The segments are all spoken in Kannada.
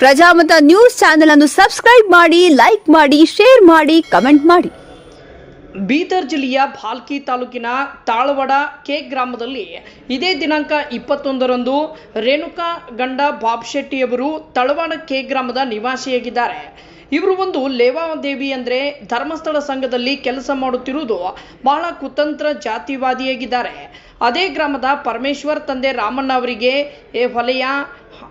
ಪ್ರಜಾಮತ ನ್ಯೂಸ್ ಚಾನೆಲ್ ಅನ್ನು ಸಬ್ಸ್ಕ್ರೈಬ್ ಮಾಡಿ, ಲೈಕ್ ಮಾಡಿ, ಶೇರ್ ಮಾಡಿ, ಕಮೆಂಟ್ ಮಾಡಿ. ಬೀದರ್ ಜಿಲ್ಲೆಯ ಭಾಲ್ಕಿ ತಾಲೂಕಿನ ತಾಳವಡ ಕೆ ಗ್ರಾಮದಲ್ಲಿ ಇದೇ ದಿನಾಂಕ ಇಪ್ಪತ್ತೊಂದರಂದು ರೇಣುಕಾ ಗಂಡ ಬಾಬ್ ಶೆಟ್ಟಿಯವರು ತಳವಾಡ ಕೆ ಗ್ರಾಮದ ನಿವಾಸಿಯಾಗಿದ್ದಾರೆ. ಇವರು ಒಂದು ಲೇವಾದೇವಿ ಅಂದರೆ ಧರ್ಮಸ್ಥಳ ಸಂಘದಲ್ಲಿ ಕೆಲಸ ಮಾಡುತ್ತಿರುವುದು ಬಹಳ ಕುತಂತ್ರ ಜಾತಿವಾದಿಯಾಗಿದ್ದಾರೆ. ಅದೇ ಗ್ರಾಮದ ಪರಮೇಶ್ವರ್ ತಂದೆ ರಾಮಣ್ಣ ಅವರಿಗೆ, ಏ ಹೊಲೆಯ,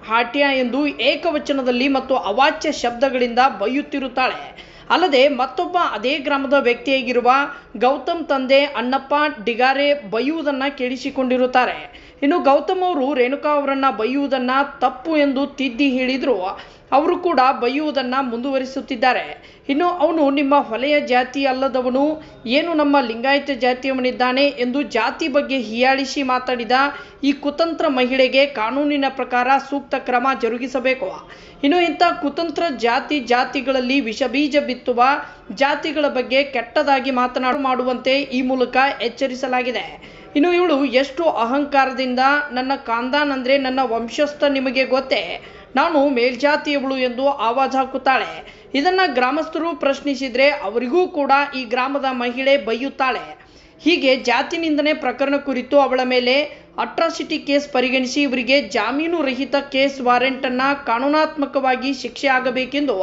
ಹಾಟ್ಯ ಎಂದು ಏಕವಚನದಲ್ಲಿ ಮತ್ತು ಅವಾಚ್ಯ ಶಬ್ದಗಳಿಂದ ಬೈಯುತ್ತಿರುತ್ತಾಳೆ. ಅಲ್ಲದೆ ಮತ್ತೊಬ್ಬ ಅದೇ ಗ್ರಾಮದ ವ್ಯಕ್ತಿಯಾಗಿರುವ ಗೌತಮ್ ತಂದೆ ಅಣ್ಣಪ್ಪ ಡಿಗಾರೆ ಬೈಯುವುದನ್ನು ಕೇಳಿಸಿಕೊಂಡಿರುತ್ತಾರೆ. ಇನ್ನು ಗೌತಮ್ ಅವರು ರೇಣುಕಾ ಅವರನ್ನು ಬೈಯುವುದನ್ನು ತಪ್ಪು ಎಂದು ತಿದ್ದಿ ಹೇಳಿದರೂ. ಅವರು ಕೂಡ ಬೈಯುವುದನ್ನು ಮುಂದುವರಿಸುತ್ತಿದ್ದಾರೆ. ಇನ್ನು ಅವನು ನಿಮ್ಮ ಹೊಲೆಯ ಜಾತಿ ಅಲ್ಲದವನು, ಏನು ನಮ್ಮ ಲಿಂಗಾಯತ ಜಾತಿಯವನಿದ್ದಾನೆ ಎಂದು ಜಾತಿ ಬಗ್ಗೆ ಹೀಯಾಳಿಸಿ ಮಾತಾಡಿದ ಈ ಕುತಂತ್ರ ಮಹಿಳೆಗೆ ಕಾನೂನಿನ ಪ್ರಕಾರ ಸೂಕ್ತ ಕ್ರಮ ಜರುಗಿಸಬೇಕು. ಇನ್ನು ಇಂಥ ಕುತಂತ್ರ ಜಾತಿ ಜಾತಿಗಳಲ್ಲಿ ವಿಷಬೀಜ ಬಿತ್ತುವ ಜಾತಿಗಳ ಬಗ್ಗೆ ಕೆಟ್ಟದಾಗಿ ಮಾತನಾಡು ಮಾಡುವಂತೆ ಈ ಮೂಲಕ ಎಚ್ಚರಿಸಲಾಗಿದೆ. ಇನ್ನು ಇವಳು ಎಷ್ಟು ಅಹಂಕಾರದಿಂದ ನನ್ನ ಕಾಂದಾನ್ ಅಂದರೆ ನನ್ನ ವಂಶಸ್ಥ ನಿಮಗೆ ಗೊತ್ತೇ? ನಾನು ಮೇಲ್ಜಾತಿಯವಳು ಎಂದು ಆವಾಜ್ ಹಾಕುತ್ತಾಳೆ. ಇದನ್ನ ಗ್ರಾಮಸ್ಥರು ಪ್ರಶ್ನಿಸಿದ್ರೆ ಅವರಿಗೂ ಕೂಡ ಈ ಗ್ರಾಮದ ಮಹಿಳೆ ಬೈಯುತ್ತಾಳೆ. ಹೀಗೆ ಜಾತಿ ನಿಂದನೆ ಪ್ರಕರಣ ಕುರಿತು ಅವಳ ಮೇಲೆ ಅಟ್ರಾಸಿಟಿ ಕೇಸ್ ಪರಿಗಣಿಸಿ ಇವರಿಗೆ ಜಾಮೀನು ರಹಿತ ಕೇಸ್ ವಾರೆಂಟನ್ನು ಕಾನೂನಾತ್ಮಕವಾಗಿ ಶಿಕ್ಷೆ ಆಗಬೇಕೆಂದು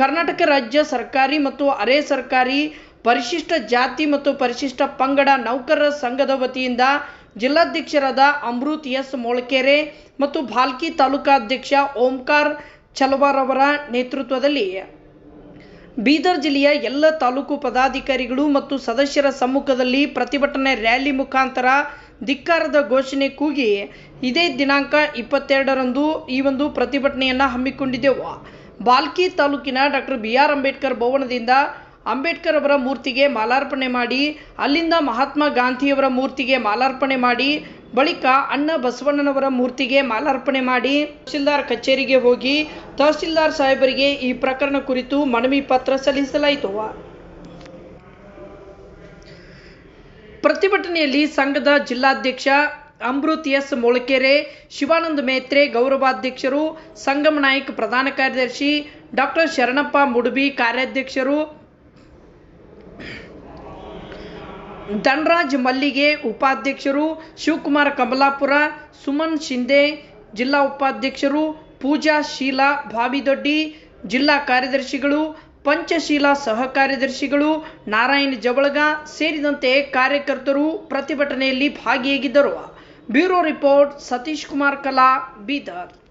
ಕರ್ನಾಟಕ ರಾಜ್ಯ ಸರ್ಕಾರಿ ಮತ್ತು ಅರೆ ಸರ್ಕಾರಿ ಪರಿಶಿಷ್ಟ ಜಾತಿ ಮತ್ತು ಪರಿಶಿಷ್ಟ ಪಂಗಡ ನೌಕರರ ಸಂಘದ ವತಿಯಿಂದ ಜಿಲ್ಲಾಧ್ಯಕ್ಷರಾದ ಅಮೃತ್ ಎಸ್ ಮೊಳಕೆರೆ ಮತ್ತು ಭಾಲ್ಕಿ ತಾಲೂಕಾಧ್ಯಕ್ಷ ಓಂಕಾರ್ ಅವರ ನೇತೃತ್ವದಲ್ಲಿ ಬೀದರ್ ಜಿಲ್ಲೆಯ ಎಲ್ಲ ತಾಲೂಕು ಪದಾಧಿಕಾರಿಗಳು ಮತ್ತು ಸದಸ್ಯರ ಸಮ್ಮುಖದಲ್ಲಿ ಪ್ರತಿಭಟನೆ ರ್ಯಾಲಿ ಮುಖಾಂತರ ಧಿಕ್ಕಾರದ ಘೋಷಣೆ ಕೂಗಿ ಇದೇ ದಿನಾಂಕ ಇಪ್ಪತ್ತೆರಡರಂದು ಈ ಒಂದು ಪ್ರತಿಭಟನೆಯನ್ನು ಹಮ್ಮಿಕೊಂಡಿದ್ದೆವು. ಬಾಲ್ಕಿ ತಾಲೂಕಿನ ಡಾಕ್ಟರ್ ಬಿ ಆರ್ ಅಂಬೇಡ್ಕರ್ ಭವನದಿಂದ ಅಂಬೇಡ್ಕರ್ ಅವರ ಮೂರ್ತಿಗೆ ಮಾಲಾರ್ಪಣೆ ಮಾಡಿ, ಅಲ್ಲಿಂದ ಮಹಾತ್ಮ ಗಾಂಧಿಯವರ ಮೂರ್ತಿಗೆ ಮಾಲಾರ್ಪಣೆ ಮಾಡಿ, ಬಳಿಕ ಅಣ್ಣ ಬಸವಣ್ಣನವರ ಮೂರ್ತಿಗೆ ಮಾಲಾರ್ಪಣೆ ಮಾಡಿ ತಹಶೀಲ್ದಾರ್ ಕಚೇರಿಗೆ ಹೋಗಿ ತಹಸೀಲ್ದಾರ್ ಸಾಹೇಬರಿಗೆ ಈ ಪ್ರಕರಣ ಕುರಿತು ಮನವಿ ಪತ್ರ ಸಲ್ಲಿಸಲಾಯಿತು. ಪ್ರತಿಭಟನೆಯಲ್ಲಿ ಸಂಘದ ಜಿಲ್ಲಾಧ್ಯಕ್ಷ ಅಮೃತ್ ಎಸ್ ಮೊಳಕೆರೆ, ಶಿವಾನಂದ ಮೇತ್ರೆ, ಗೌರವಾಧ್ಯಕ್ಷರು, ಸಂಗಮ ನಾಯಕ್ ಪ್ರಧಾನ ಕಾರ್ಯದರ್ಶಿ ಡಾಕ್ಟರ್ ಶರಣಪ್ಪ ಮುಡುಬಿ ಕಾರ್ಯಾಧ್ಯಕ್ಷರು ಧನರಾಜ್ ಮಲ್ಲಿಗೆ ಉಪಾಧ್ಯಕ್ಷರು, ಶಿವಕುಮಾರ್ ಕಮಲಾಪುರ, ಸುಮನ್ ಶಿಂದೆ ಜಿಲ್ಲಾ ಉಪಾಧ್ಯಕ್ಷರು, ಪೂಜಾ ಶೀಲಾ ಭಾವಿದೊಡ್ಡಿ, ಜಿಲ್ಲಾ ಕಾರ್ಯದರ್ಶಿಗಳು, ಪಂಚಶೀಲಾ ಸಹ ಕಾರ್ಯದರ್ಶಿಗಳು, ನಾರಾಯಣ ಜವಳಗ ಸೇರಿದಂತೆ ಕಾರ್ಯಕರ್ತರು ಪ್ರತಿಭಟನೆಯಲ್ಲಿ ಭಾಗಿಯಾಗಿದ್ದರು. ಬ್ಯೂರೋ ರಿಪೋರ್ಟ್ ಸತೀಶ್ ಕುಮಾರ್ ಕಲಾ ಬೀದರ್.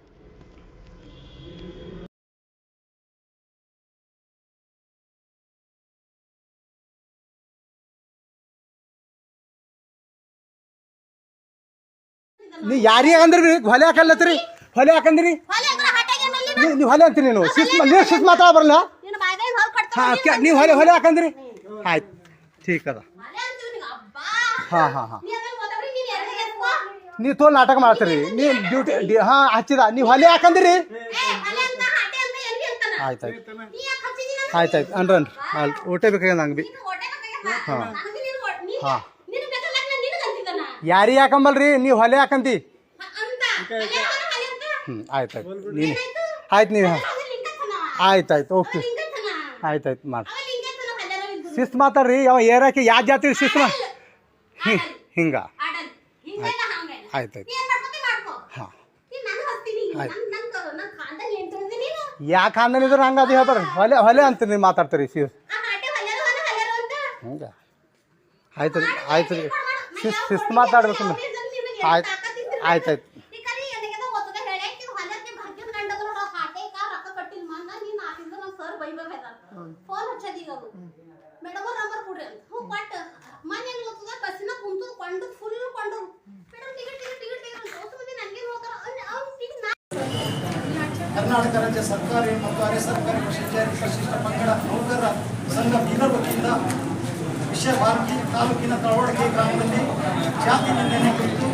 ನೀ ಯಾರಿಗೆ ಅಂದ್ರಿ? ಹೊಲೆ ಹಾಕಲ್ಲತ್ರಿ ಹೊಲೆ ಹಾಕಂದ್ರಿ ಹೊಲೆ ಅಂದ್ರ? ಹಾಟ್ಯಾಗೇನಲ್ಲಿ ನೀ- ಹೊಲೆ ಅಂತೀರಿ ನೀನು? ಶಿಸ್ ನೀವು ಶಿಸ್ ಮಾತಾಡ ಬರಲ್ಲ ಹಾ ನೀವು ಹೊಲೆ ಹೊಲೆ ಹಾಕಂದ್ರಿ ಆಯ್ತು ಠೀಕ್ ಅದ. ಹಾಂ ಹಾಂ. ಹಾ. ನೀವು ತೋಲ್ ನಾಟಕ ಮಾಡ್ತೀರಿ. ನೀವು ಡ್ಯೂಟಿ ಹಾ ಹಚ್ಚಿದ. ನೀವು ಹೊಲೆ ಹಾಕಂದ್ರಿ ಆಯ್ತಾಯ್ತು ಆಯ್ತಾಯ್ತು ಅನ್ರನ್ರಿ. ಊಟ ಬೇಕಾಗ್ಯದ ನಂಗೆ ಬಿ. ಹಾಂ. ಹಾ. ನೀನು ಬೇಕಾದ್ರೆ ನಾ ನಿನಗ್ ಅಂತಿದ್ದಾನ? ಯಾರಿಗೆ ಹಾಕಂಬಲ್ರಿ? ನೀವು ಹೊಲೆ ಹಾಕಂತಿ. ಹ್ಞೂ ಆಯ್ತು ಆಯ್ತು. ನೀನು. ಆಯ್ತು. ನೀವು. ಆಯ್ತು ಆಯ್ತು ಓಕೆ. ಆಯ್ತು ಆಯ್ತು ಮಾಡಿ. ಶಿಸ್ತು ಮಾತಾಡ್ರಿ ಯಾವ ಏರಾಕಿ ಯಾವ ಜಾತಿ ಶಿಸ್ತು ಮಾ ಹಿಂಗೆ. ಹಿಂಗ? ಆಯ್ತು ಆಯ್ತು. ಹಾಂ. ಆಯ್ತು? ಯಾಕೆ ಹಂಗನಿದ್ರೆ ಹಂಗೆ ಅದು ಹೇಳ್ತಾರೆ. ಹೊಲೆ ಹೊಲೆ ಅಂತ ನೀವು ಮಾತಾಡ್ತೀರಿ ಅಂತ. ಹಂಗೆ. ಆಯ್ತು ರೀ ಆಯ್ತು ರೀ. ಶಿಸ್ ಶಿಸ್ತು ಮಾತಾಡ್ಬೇಕು ಆಯ್ತು ಆಯ್ತು ಆಯ್ತು. ಕರ್ನಾಟಕ ರಾಜ್ಯ ಸರ್ಕಾರಿ ಮತ್ತು ಅರೆ ಸರ್ಕಾರಿ ಪರಿಶಿಷ್ಟ ಪರಿಶಿಷ್ಟ ಪಂಗಡ ನೌಕರರ ಸಂಘ ಬೀದರ್ ವತಿಯಿಂದ ವಿಷಯ ಭಾರತಿ ತಾಲೂಕಿನ ತಳವಳಕೆ ಗ್ರಾಮದಲ್ಲಿ ಜಾತಿ ನಿಂದನೆ ಕುರಿತು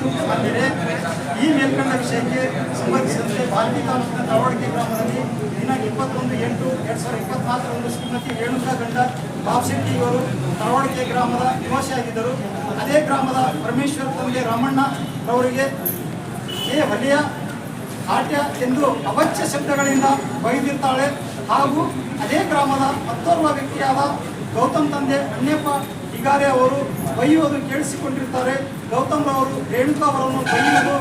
ದೂರು ಬಂದಿದೆ. ಈ ಮೇಲ್ಕಂಡ ವಿಷಯಕ್ಕೆ ಸಂಬಂಧಿಸಿದಂತೆ ಭಾರತಿ ತಾಲೂಕಿನ ತಳವಳಕೆ ಗ್ರಾಮದಲ್ಲಿ ದಿನಾಂಕ ಇಪ್ಪತ್ತೊಂದು ಎಂಟು ಎರಡು ಸಾವಿರದ ಇಪ್ಪತ್ನಾಲ್ಕರಂದು ಶ್ರೀಮತಿ ರೇಣುಕಾ ಗಂಡ ಬಾಬ್ಶೆಟ್ಟಿ ಇವರು ತಳವಳಕೆ ಗ್ರಾಮದ ನಿವಾಸಿಯಾಗಿದ್ದರು. ಅದೇ ಗ್ರಾಮದ ಪರಮೇಶ್ವರ ತಂದೆ ರಾಮಣ್ಣ ಅವರಿಗೆ ಎ ಹೊಲೆಯ ಆಟ್ಯ ಎಂದು ಅವಚ್ಯ ಶಬ್ದಗಳಿಂದ ಬೈದಿರ್ತಾಳೆ. ಹಾಗೂ ಅದೇ ಗ್ರಾಮದ ಮತ್ತೋರ್ವ ವ್ಯಕ್ತಿಯಾದ ಗೌತಮ್ ತಂದೆ ಅಣ್ಣಪ್ಪ ಹಿಗಾರೆ ಅವರು ಬೈಯುವುದು ಕೇಳಿಸಿಕೊಂಡಿರ್ತಾರೆ. ಗೌತಮ್ ರವರು ರೇಣುಕಾ ಅವರನ್ನು ಬೈಯುವುದು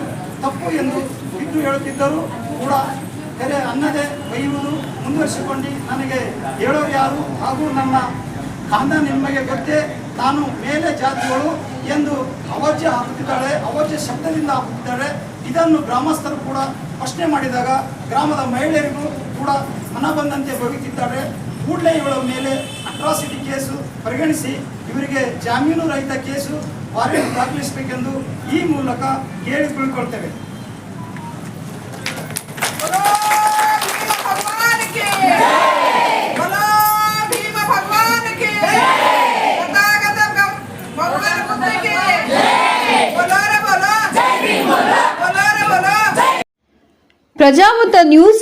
ತಪ್ಪು ಎಂದು ಬಿಟ್ಟು ಹೇಳುತ್ತಿದ್ದರು. ಕೂಡ ತೆರೆ ಅನ್ನದೇ ಬೈಯುವುದು ಮುಂದುವರಿಸಿಕೊಂಡು ನನಗೆ ಹೇಳೋರು ಯಾರು ಹಾಗೂ ನನ್ನ ಕಾಂದ ನಿಮಗೆ ಗೊತ್ತೇ? ನಾನು ಮೇಲೆ ಜಾತಿಗಳು ಎಂದು ಅವಾಜ್ಯ ಹಾಕುತ್ತಿದ್ದಾಳೆ. ಅವಾಜ್ಯ ಶಬ್ದದಿಂದ ಹಾಕುತ್ತಿದ್ದಾಳೆ. ಇದನ್ನು ಗ್ರಾಮಸ್ಥರು ಕೂಡ ಪ್ರಶ್ನೆ ಮಾಡಿದಾಗ ಗ್ರಾಮದ ಮಹಿಳೆಯರಿಗೂ ಕೂಡ ಮನ ಬಂದಂತೆ ಬಗೆತಿದ್ದಾರೆ ಕೂಡಲೇ ಇವಳ ಮೇಲೆ ಅಟ್ರಾಸಿಟಿ ಕೇಸು ಪರಿಗಣಿಸಿ ಇವರಿಗೆ ಜಾಮೀನು ರಹಿತ ಕೇಸು ವಾರೆಂಟ್ ದಾಖಲಿಸಬೇಕೆಂದು ಈ ಮೂಲಕ ಕೇಳಿಕೊಳ್ಕೊಳ್ತೇವೆ ಪ್ರಜಾಮತ ನ್ಯೂಸ್